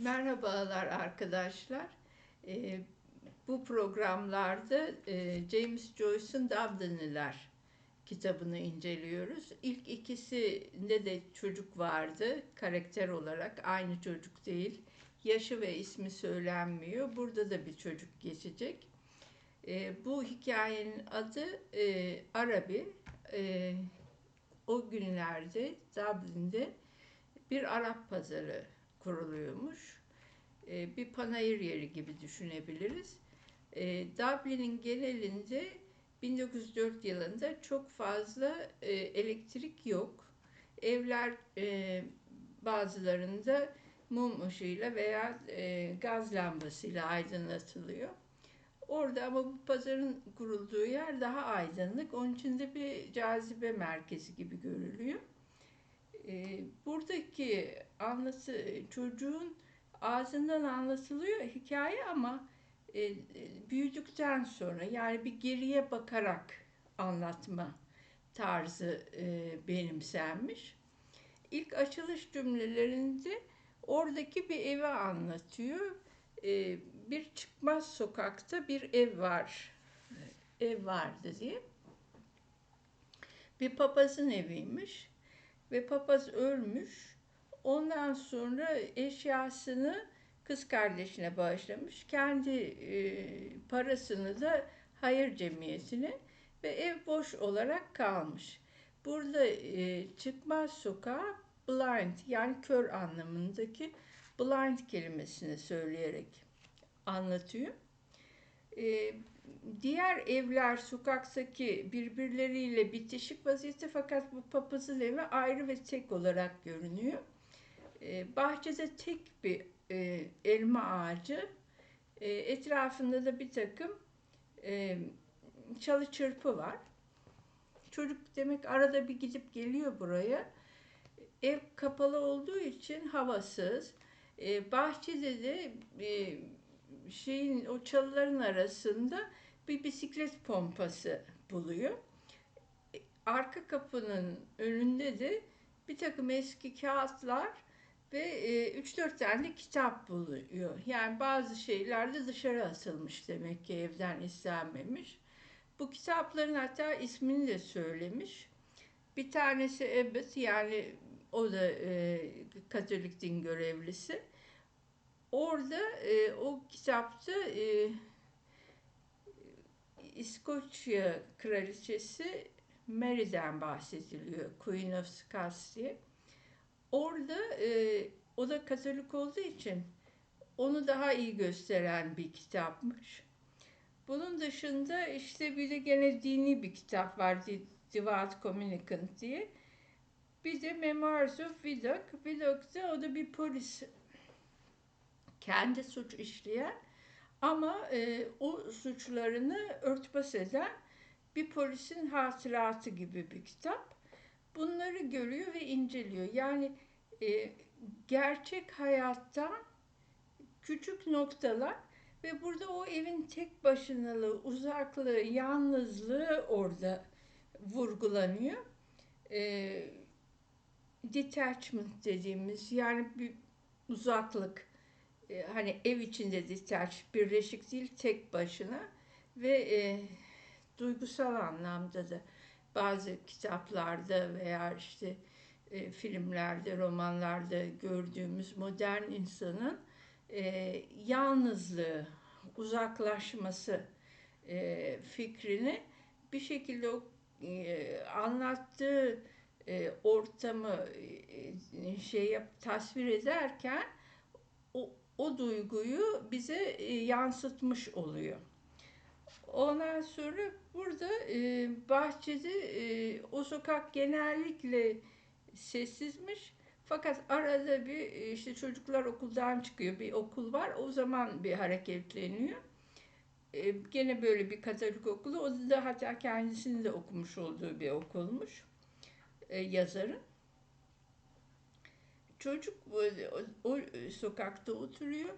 Merhabalar arkadaşlar. Ee, bu programlarda e, James Joyce'un Dublinliler kitabını inceliyoruz. İlk ikisinde de çocuk vardı karakter olarak. Aynı çocuk değil. Yaşı ve ismi söylenmiyor. Burada da bir çocuk geçecek. E, bu hikayenin adı e, Arabi. E, o günlerde Dublin'de bir Arap pazarı kuruluyormuş. E, bir panayır yeri gibi düşünebiliriz. E, Dublin'in genelinde 1904 yılında çok fazla e, elektrik yok. Evler e, bazılarında mum ışığıyla veya e, gaz lambasıyla aydınlatılıyor. Orada ama bu pazarın kurulduğu yer daha aydınlık. Onun için de bir cazibe merkezi gibi görülüyor. E, buradaki anlatı çocuğun ağzından anlatılıyor hikaye ama e, büyüdükten sonra yani bir geriye bakarak anlatma tarzı e, benimsenmiş. İlk açılış cümlelerinde oradaki bir evi anlatıyor. E, bir çıkmaz sokakta bir ev var. Ev vardı diye. Bir papazın eviymiş ve papaz ölmüş. Ondan sonra eşyasını kız kardeşine bağışlamış. Kendi e, parasını da hayır cemiyetine ve ev boş olarak kalmış. Burada e, çıkmaz sokağa blind yani kör anlamındaki blind kelimesini söyleyerek anlatıyor. E, diğer evler sokaktaki birbirleriyle bitişik vaziyette fakat bu papazın evi ayrı ve tek olarak görünüyor. E, bahçede tek bir e, elma ağacı, e, etrafında da bir takım e, çalı çırpı var. Çocuk demek arada bir gidip geliyor buraya. Ev kapalı olduğu için havasız. E, bahçede de e, şeyin o çalıların arasında bir bisiklet pompası buluyor. Arka kapının önünde de bir takım eski kağıtlar ve 3-4 e, tane de kitap buluyor. Yani bazı şeyler de dışarı atılmış demek ki evden istenmemiş. Bu kitapların hatta ismini de söylemiş. Bir tanesi Ebbet yani o da e, Katolik din görevlisi. Orada e, o kitapta e, İskoçya kraliçesi Mary'den bahsediliyor. Queen of Scots diye. Orada e, o da Katolik olduğu için onu daha iyi gösteren bir kitapmış. Bunun dışında işte bir de gene dini bir kitap var. Devout Communicant diye. Bir de Memoirs of Vidocq. Vidocq da o da bir polis. Kendi suç işleyen ama e, o suçlarını örtbas eden bir polisin hatıratı gibi bir kitap. Bunları görüyor ve inceliyor. Yani e, gerçek hayattan küçük noktalar ve burada o evin tek başınalığı, uzaklığı, yalnızlığı orada vurgulanıyor. E, detachment dediğimiz yani bir uzaklık e, hani ev içinde detach birleşik değil tek başına ve e, duygusal anlamda da bazı kitaplarda veya işte e, filmlerde, romanlarda gördüğümüz modern insanın e, yalnızlığı, uzaklaşması e, fikrini bir şekilde o e, anlattığı e, ortamı e, şey yap, tasvir ederken o, duyguyu bize e, yansıtmış oluyor. Ondan sonra burada e, bahçede e, o sokak genellikle sessizmiş. Fakat arada bir işte çocuklar okuldan çıkıyor. Bir okul var. O zaman bir hareketleniyor. E, gene böyle bir Katolik okulu. O da hatta kendisini de okumuş olduğu bir okulmuş. E, yazarın. Çocuk o, o, o sokakta oturuyor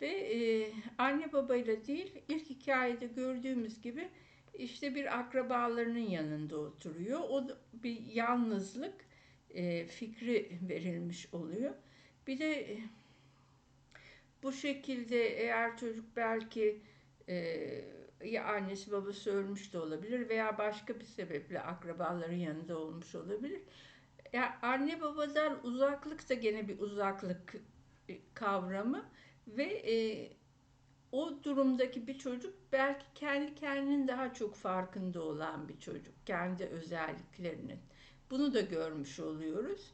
ve e, anne babayla değil ilk hikayede gördüğümüz gibi işte bir akrabalarının yanında oturuyor. O bir yalnızlık e, fikri verilmiş oluyor. Bir de Bu şekilde eğer çocuk belki e, ya annesi babası ölmüş de olabilir veya başka bir sebeple akrabaların yanında olmuş olabilir. Ya anne babadan uzaklık da gene bir uzaklık e, kavramı ve e, o durumdaki bir çocuk belki kendi kendinin daha çok farkında olan bir çocuk, kendi özelliklerinin. Bunu da görmüş oluyoruz.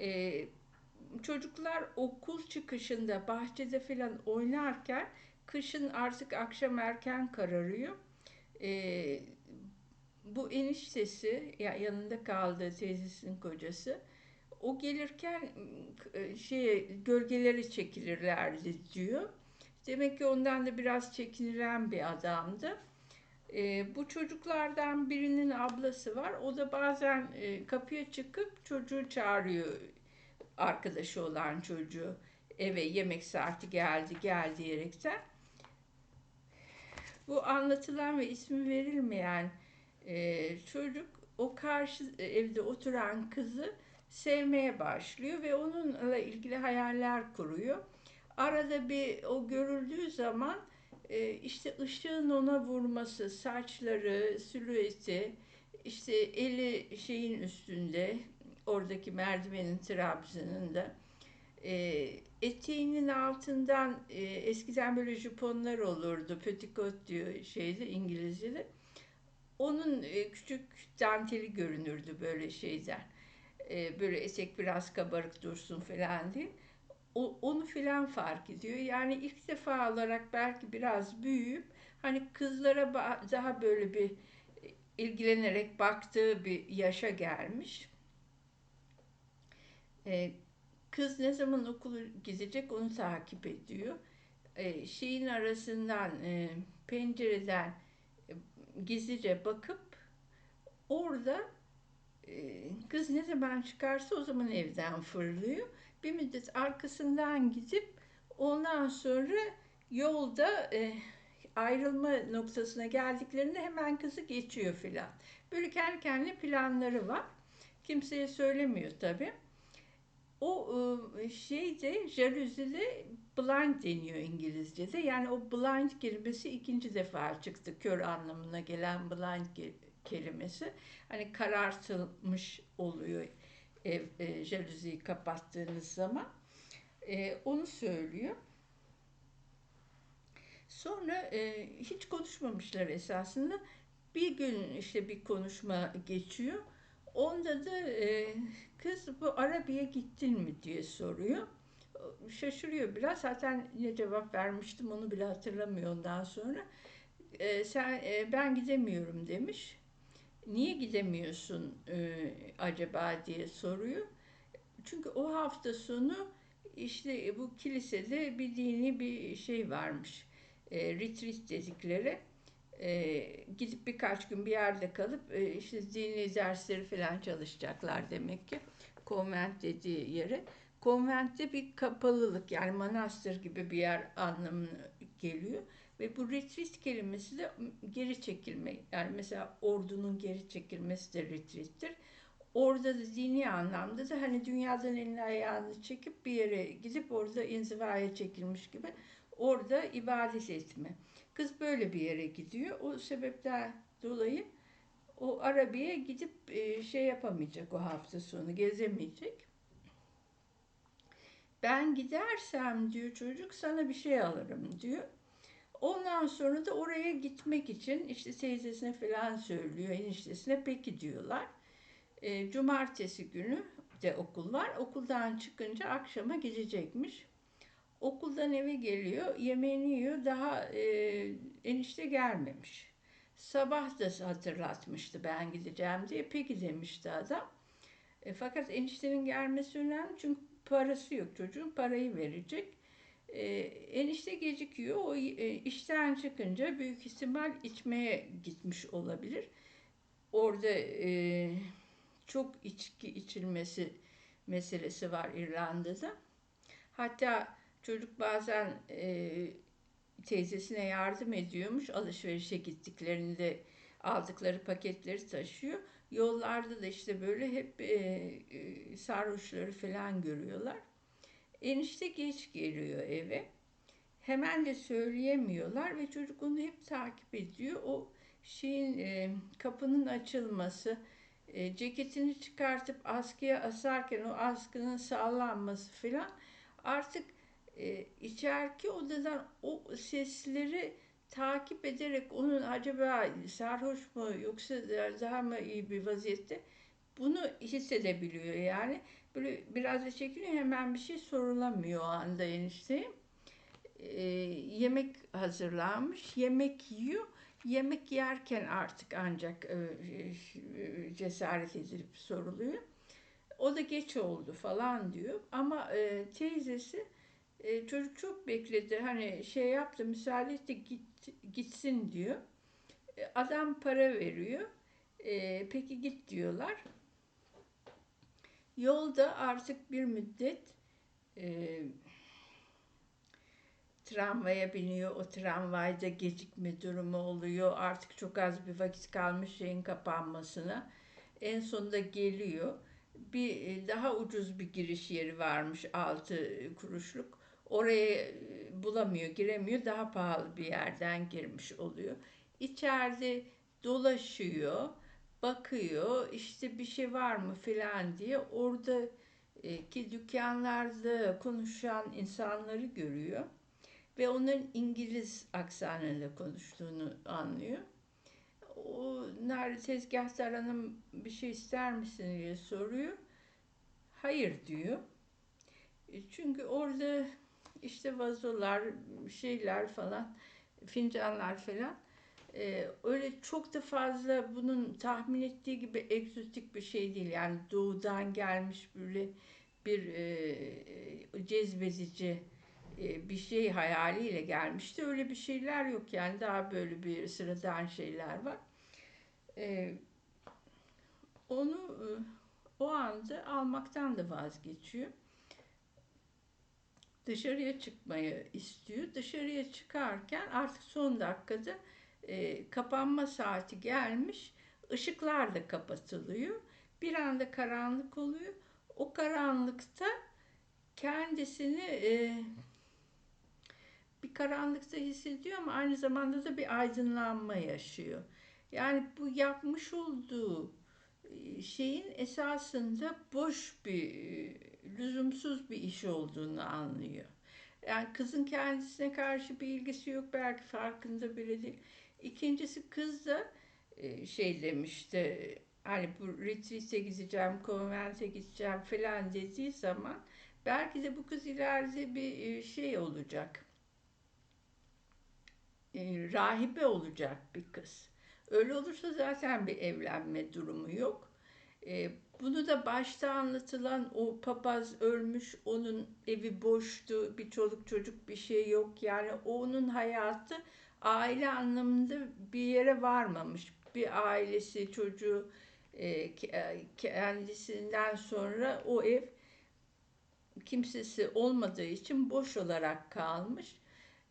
Ee, çocuklar okul çıkışında bahçede falan oynarken kışın artık akşam erken kararıyor. Ee, bu eniştesi ya yanında kaldığı teyzesinin kocası o gelirken e, şey gölgeleri çekilirlerdi diyor. Demek ki ondan da biraz çekinilen bir adamdı. E, bu çocuklardan birinin ablası var. O da bazen e, kapıya çıkıp çocuğu çağırıyor. Arkadaşı olan çocuğu eve yemek saati geldi gel diyerekten. Bu anlatılan ve ismi verilmeyen e, çocuk o karşı evde oturan kızı sevmeye başlıyor ve onunla ilgili hayaller kuruyor. Arada bir o görüldüğü zaman e, işte ışığın ona vurması, saçları, silüeti, işte eli şeyin üstünde, oradaki merdivenin trabzanında, e, eteğinin altından e, eskiden böyle juponlar olurdu, petticoat diyor şeyde İngilizce'de. Onun e, küçük danteli görünürdü böyle şeyden. E, böyle etek biraz kabarık dursun falan diye onu filan fark ediyor. Yani ilk defa olarak belki biraz büyüyüp hani kızlara daha böyle bir ilgilenerek baktığı bir yaşa gelmiş. Kız ne zaman okulu gidecek onu takip ediyor. Şeyin arasından e, pencereden e, gizlice bakıp orada e, kız ne zaman çıkarsa o zaman evden fırlıyor bir müddet arkasından gidip ondan sonra yolda e, ayrılma noktasına geldiklerinde hemen kızı geçiyor filan. Böyle kendi kendine planları var. Kimseye söylemiyor tabi. O e, şey de jalüzide blind deniyor İngilizce'de. Yani o blind kelimesi ikinci defa çıktı. Kör anlamına gelen blind kelimesi. Hani karartılmış oluyor ev e, jaluziyi kapattığınız zaman e, onu söylüyor. Sonra e, hiç konuşmamışlar esasında. Bir gün işte bir konuşma geçiyor. Onda da e, kız bu Arabiye gittin mi diye soruyor. Şaşırıyor biraz. Zaten ne cevap vermiştim onu bile hatırlamıyor ondan sonra. E, sen e, ben gidemiyorum demiş niye gidemiyorsun e, acaba diye soruyor. Çünkü o hafta sonu işte bu kilisede bir dini bir şey varmış. E, retreat dedikleri. E, gidip birkaç gün bir yerde kalıp e, işte dini dersleri falan çalışacaklar demek ki. Konvent dediği yere. Konventte bir kapalılık yani manastır gibi bir yer anlamına geliyor. Ve bu retreat kelimesi de geri çekilme. Yani mesela ordunun geri çekilmesi de retreat'tir. Orada da dini anlamda da hani dünyadan elini ayağını çekip bir yere gidip orada inzivaya çekilmiş gibi orada ibadet etme. Kız böyle bir yere gidiyor. O sebepten dolayı o Arabi'ye gidip e, şey yapamayacak o hafta sonu, gezemeyecek. Ben gidersem diyor çocuk sana bir şey alırım diyor. Ondan sonra da oraya gitmek için işte teyzesine falan söylüyor, eniştesine peki diyorlar. E, cumartesi günü de okul var. Okuldan çıkınca akşama gidecekmiş. Okuldan eve geliyor, yemeğini yiyor. Daha e, enişte gelmemiş. Sabah da hatırlatmıştı ben gideceğim diye. Peki demişti adam. E, fakat eniştenin gelmesi önemli çünkü parası yok çocuğun parayı verecek. E, enişte gecikiyor. O e, işten çıkınca büyük ihtimal içmeye gitmiş olabilir. Orada e, çok içki içilmesi meselesi var İrlanda'da. Hatta çocuk bazen e, teyzesine yardım ediyormuş. Alışverişe gittiklerinde aldıkları paketleri taşıyor. Yollarda da işte böyle hep e, e, sarhoşları falan görüyorlar. Enişte geç geliyor eve. hemen de söyleyemiyorlar ve çocuk onu hep takip ediyor. O şeyin e, kapının açılması, e, ceketini çıkartıp askıya asarken o askının sallanması filan artık e, içeriki odadan o sesleri takip ederek onun acaba sarhoş mu yoksa daha mı iyi bir vaziyette bunu hissedebiliyor yani. Böyle biraz da çekiniyor hemen bir şey sorulamıyor o anda enişte. Ee, yemek hazırlanmış, yemek yiyor. Yemek yerken artık ancak e, e, cesaret edilip soruluyor. O da geç oldu falan diyor. Ama e, teyzesi e, çocuk çok bekledi. Hani şey yaptı, müsaade etti git, gitsin diyor. E, adam para veriyor. E, peki git diyorlar. Yolda artık bir müddet e, tramvaya biniyor. O tramvayda gecikme durumu oluyor. Artık çok az bir vakit kalmış şeyin kapanmasına. En sonunda geliyor. Bir e, daha ucuz bir giriş yeri varmış 6 kuruşluk. Oraya e, bulamıyor, giremiyor. Daha pahalı bir yerden girmiş oluyor. İçeride dolaşıyor bakıyor işte bir şey var mı filan diye orada e, ki dükkanlarda konuşan insanları görüyor ve onların İngiliz aksanıyla konuştuğunu anlıyor. O nerede tezgahtar hanım bir şey ister misin diye soruyor. Hayır diyor. E, çünkü orada işte vazolar, şeyler falan, fincanlar falan ee, öyle çok da fazla bunun tahmin ettiği gibi egzotik bir şey değil. Yani doğudan gelmiş böyle bir e, cezbedici e, bir şey hayaliyle gelmişti. Öyle bir şeyler yok yani daha böyle bir sıradan şeyler var. E, onu e, o anda almaktan da vazgeçiyor. Dışarıya çıkmayı istiyor. Dışarıya çıkarken artık son dakikada e, kapanma saati gelmiş. Işıklar da kapatılıyor. Bir anda karanlık oluyor. O karanlıkta kendisini e, bir karanlıkta hissediyor ama aynı zamanda da bir aydınlanma yaşıyor. Yani bu yapmış olduğu e, şeyin esasında boş bir, e, lüzumsuz bir iş olduğunu anlıyor. Yani kızın kendisine karşı bir ilgisi yok belki farkında bile değil. İkincisi kız da e, şey demişti hani bu retreat'e gideceğim, konvente gideceğim falan dediği zaman belki de bu kız ileride bir e, şey olacak. E, rahibe olacak bir kız. Öyle olursa zaten bir evlenme durumu yok. Bunu da başta anlatılan o papaz ölmüş, onun evi boştu, bir çoluk çocuk bir şey yok. Yani onun hayatı aile anlamında bir yere varmamış. Bir ailesi, çocuğu e, e, kendisinden sonra o ev kimsesi olmadığı için boş olarak kalmış.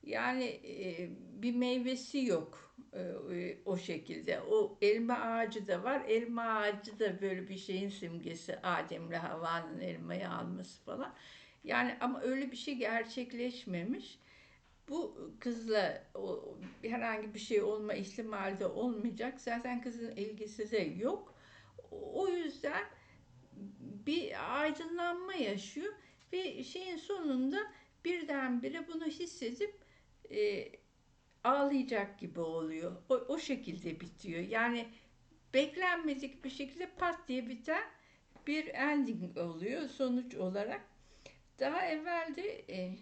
Yani e, bir meyvesi yok o şekilde. O elma ağacı da var. Elma ağacı da böyle bir şeyin simgesi. Adem'le Havva'nın elmayı alması falan. Yani ama öyle bir şey gerçekleşmemiş bu kızla o, herhangi bir şey olma ihtimali de olmayacak. Zaten kızın ilgisi de yok. O yüzden bir aydınlanma yaşıyor ve şeyin sonunda birdenbire bunu hissedip e, ağlayacak gibi oluyor. O, o şekilde bitiyor. Yani beklenmedik bir şekilde pat diye biten bir ending oluyor sonuç olarak. Daha evvel de e,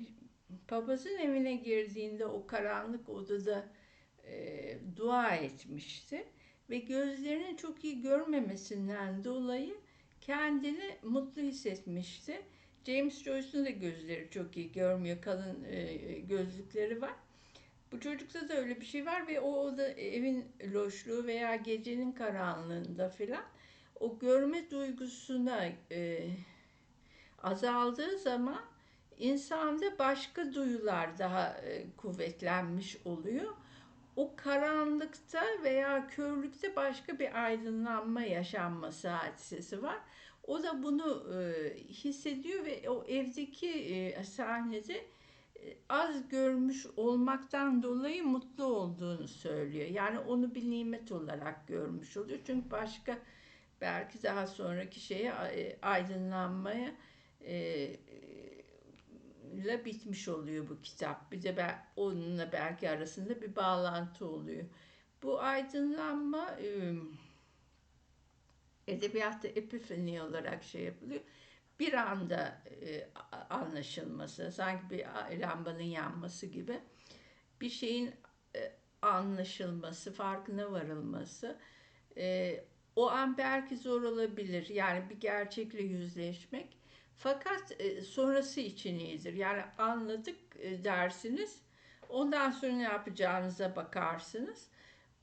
papazın evine girdiğinde o karanlık odada e, dua etmişti ve gözlerinin çok iyi görmemesinden dolayı kendini mutlu hissetmişti. James Joyce'un da gözleri çok iyi görmüyor, kalın e, gözlükleri var. Bu çocukta da öyle bir şey var ve o oda evin loşluğu veya gecenin karanlığında filan o görme duygusuna e, azaldığı zaman insanda başka duyular daha e, kuvvetlenmiş oluyor. O karanlıkta veya körlükte başka bir aydınlanma yaşanması hadisesi var. O da bunu e, hissediyor ve o evdeki e, sahnede e, az görmüş olmaktan dolayı mutlu olduğunu söylüyor. Yani onu bir nimet olarak görmüş oluyor. Çünkü başka belki daha sonraki şeye e, aydınlanmaya e, ile bitmiş oluyor bu kitap. Bir de ben, onunla belki arasında bir bağlantı oluyor. Bu aydınlanma e, edebiyatta epifani olarak şey yapılıyor. Bir anda e, anlaşılması, sanki bir lambanın yanması gibi bir şeyin e, anlaşılması, farkına varılması. E, o an belki zor olabilir. Yani bir gerçekle yüzleşmek. Fakat e, sonrası için iyidir. Yani anladık e, dersiniz. Ondan sonra ne yapacağınıza bakarsınız.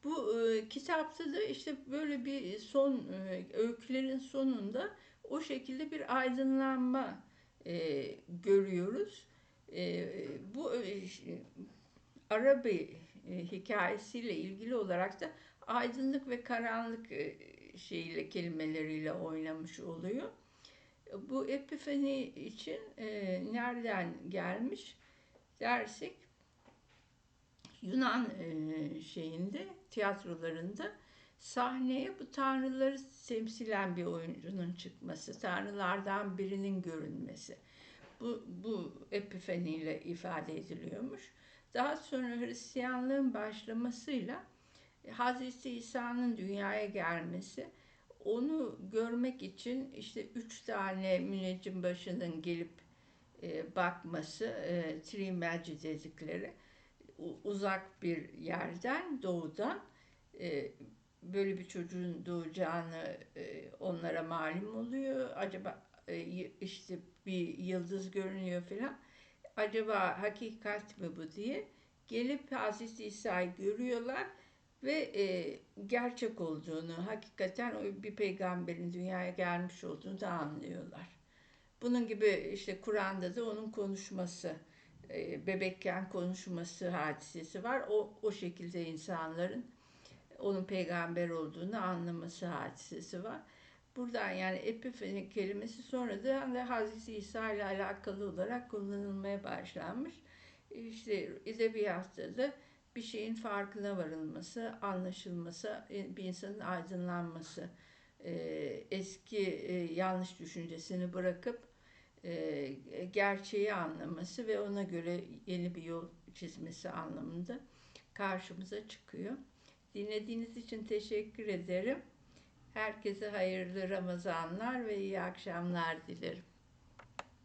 Bu e, kitapta da işte böyle bir son e, öykülerin sonunda o şekilde bir aydınlanma e, görüyoruz. E, bu e, Arabi e, hikayesiyle ilgili olarak da aydınlık ve karanlık e, şeyle kelimeleriyle oynamış oluyor. Bu epifani için e, nereden gelmiş dersek Yunan e, şeyinde tiyatrolarında sahneye bu tanrıları temsilen bir oyuncunun çıkması, tanrılardan birinin görünmesi. Bu, bu epifaniyle ifade ediliyormuş. Daha sonra Hristiyanlığın başlamasıyla Hazreti İsa'nın dünyaya gelmesi, onu görmek için işte üç tane müneccim başının gelip e, bakması, e, Trimagi dedikleri uzak bir yerden, doğudan e, böyle bir çocuğun doğacağını e, onlara malum oluyor. Acaba e, işte bir yıldız görünüyor falan. Acaba hakikat mi bu diye gelip Hazreti İsa'yı görüyorlar ve e, gerçek olduğunu, hakikaten bir peygamberin dünyaya gelmiş olduğunu da anlıyorlar. Bunun gibi işte Kur'an'da da onun konuşması, e, bebekken konuşması hadisesi var. O, o şekilde insanların onun peygamber olduğunu anlaması hadisesi var. Buradan yani epifani kelimesi sonradan da Hazreti İsa ile alakalı olarak kullanılmaya başlanmış. İşte edebiyatta da bir şeyin farkına varılması, anlaşılması, e, bir insanın aydınlanması, e, eski yanlış düşüncesini bırakıp gerçeği anlaması ve ona göre yeni bir yol çizmesi anlamında karşımıza çıkıyor. Dinlediğiniz için teşekkür ederim. Herkese hayırlı Ramazanlar ve iyi akşamlar dilerim.